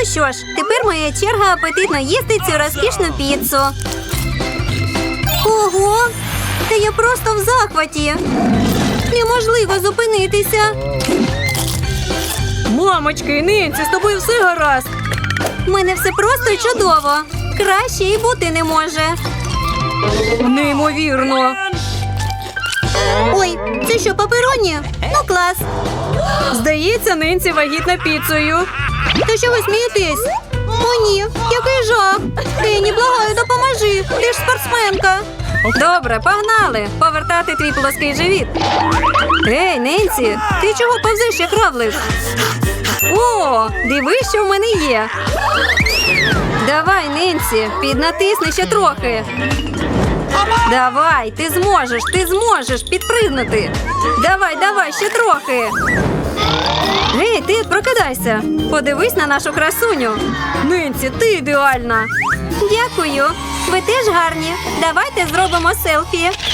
Ну що ж, тепер моя черга апетитно їсти цю розкішну піцу. Ого! Та я просто в захваті. Неможливо зупинитися. Мамочки, Ненці, з тобою все гаразд. У мене все просто чудово. Краще і бути не може. Неймовірно. Папероні? Ну клас. Здається, Ненці вагітна піцею. Та що ви смієтесь? О, ні, який жах. Ені, благаю, допоможи. Ти ж спортсменка. Добре, погнали. Повертати твій плоский живіт. Ей, Ненці, ти чого повзеш, як равлик? О, дивись, що в мене є. Давай, Ненці, піднатисни ще трохи. Давай, ти зможеш, ти зможеш підпригнути. Давай, давай, ще трохи. Гей, ти прокидайся. Подивись на нашу красуню. Ненці, ти ідеальна. Дякую. Ви теж гарні. Давайте зробимо селфі.